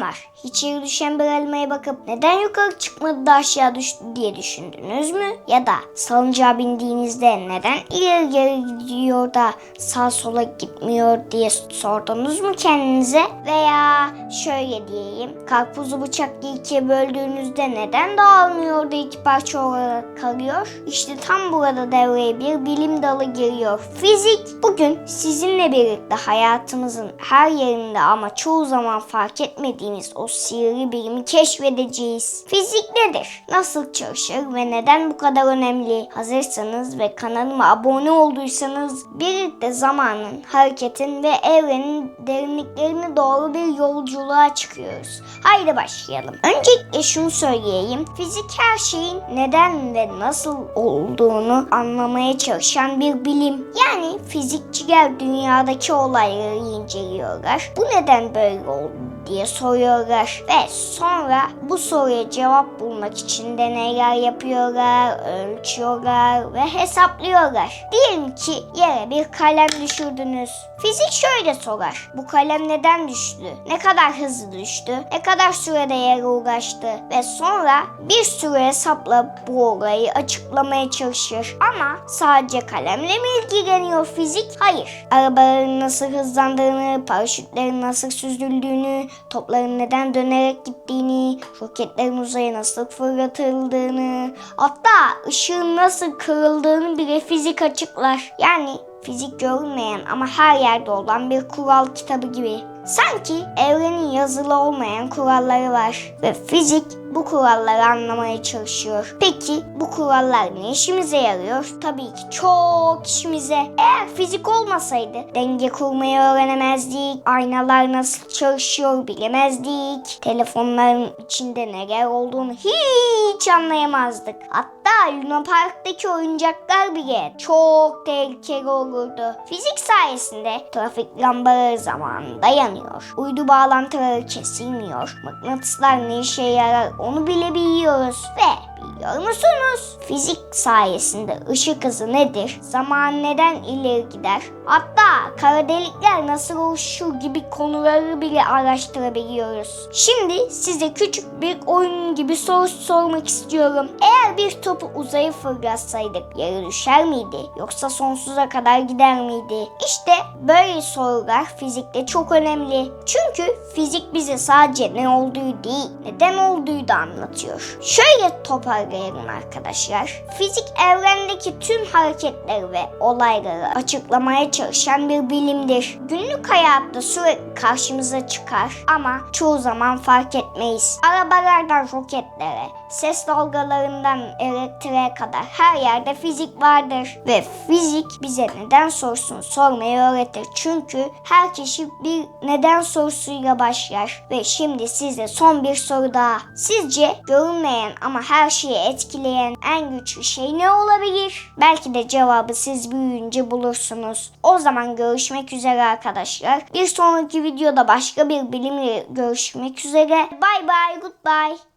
var. Hiç yere düşen bir elmaya bakıp neden yukarı çıkmadı da aşağı düştü diye düşündünüz mü? Ya da salıncağa bindiğinizde neden ileri geri gidiyor da sağ sola gitmiyor diye sordunuz mu kendinize? Veya şöyle diyeyim. Karpuzu bıçakla ikiye böldüğünüzde neden dağılmıyor da iki parça olarak kalıyor? İşte tam burada devreye bir bilim dalı giriyor. Fizik. Bugün sizinle birlikte hayatımızın her yerinde ama çoğu zaman fark etmediğimiz o sihirli bilimi keşfedeceğiz. Fizik nedir? Nasıl çalışır ve neden bu kadar önemli? Hazırsanız ve kanalıma abone olduysanız birlikte zamanın, hareketin ve evrenin derinliklerine doğru bir yolculuğa çıkıyoruz. Haydi başlayalım. Öncelikle şunu söyleyeyim. Fizik her şeyin neden ve nasıl olduğunu anlamaya çalışan bir bilim. Yani fizikçiler dünyadaki olayları inceliyorlar. Bu neden böyle oldu diye soruyorlar ve sonra bu soruya cevap bulmak için deneyler yapıyorlar, ölçüyorlar ve hesaplıyorlar. Diyelim ki yere bir kalem düşürdünüz. Fizik şöyle sorar. Bu kalem neden düştü? Ne kadar hızlı düştü? Ne kadar sürede yere ulaştı? Ve sonra bir sürü hesapla bu olayı açıklamaya çalışır. Ama sadece kalemle mi ilgileniyor fizik? Hayır. Arabaların nasıl hızlandığını, paraşütlerin nasıl süzüldüğünü, topların neden dönerek gittiğini, roketlerin uzaya nasıl fırlatıldığını, hatta ışığın nasıl kırıldığını bile fizik açıklar. Yani fizik görünmeyen ama her yerde olan bir kural kitabı gibi. Sanki evrenin yazılı olmayan kuralları var ve fizik bu kuralları anlamaya çalışıyor. Peki bu kurallar ne işimize yarıyor? Tabii ki çok işimize. Eğer fizik olmasaydı denge kurmayı öğrenemezdik. Aynalar nasıl çalışıyor bilemezdik. Telefonların içinde neler olduğunu hiç anlayamazdık. Hatta Luna Park'taki oyuncaklar bile çok tehlikeli olurdu. Fizik sayesinde trafik lambaları zamanında yanıyor. Uydu bağlantıları kesilmiyor. Mıknatıslar ne işe yarar onu bile biliyoruz. Ve biliyor musunuz? Fizik sayesinde ışık hızı nedir? Zaman neden ileri gider? Hatta kara delikler nasıl oluşur gibi konuları bile araştırabiliyoruz. Şimdi size küçük bir oyun gibi soru sormak istiyorum. Eğer bir topu uzaya fırlatsaydık yere düşer miydi? Yoksa sonsuza kadar gider miydi? İşte böyle sorular fizikte çok önemli. Çünkü fizik bize sadece ne olduğu değil, neden olduğu da anlatıyor. Şöyle toparlayalım arkadaşlar. Fizik evrendeki tüm hareketleri ve olayları açıklamaya çalışan bir bilimdir. Günlük hayatta sürekli karşımıza çıkar ama çoğu zaman fark etmeyiz. Arabalardan roketlere, ses dalgalarından elektriğe kadar her yerde fizik vardır. Ve fizik bize neden sorusunu sormayı öğretir. Çünkü her kişi bir neden sorusuyla başlar. Ve şimdi size son bir soru daha. Sizce görünmeyen ama her şeyi etkileyen en güçlü şey ne olabilir? Belki de cevabı siz büyüyünce bulursunuz. O zaman görüşmek üzere arkadaşlar. Bir sonraki videoda başka bir bilimle görüşmek üzere. Bye bye, goodbye.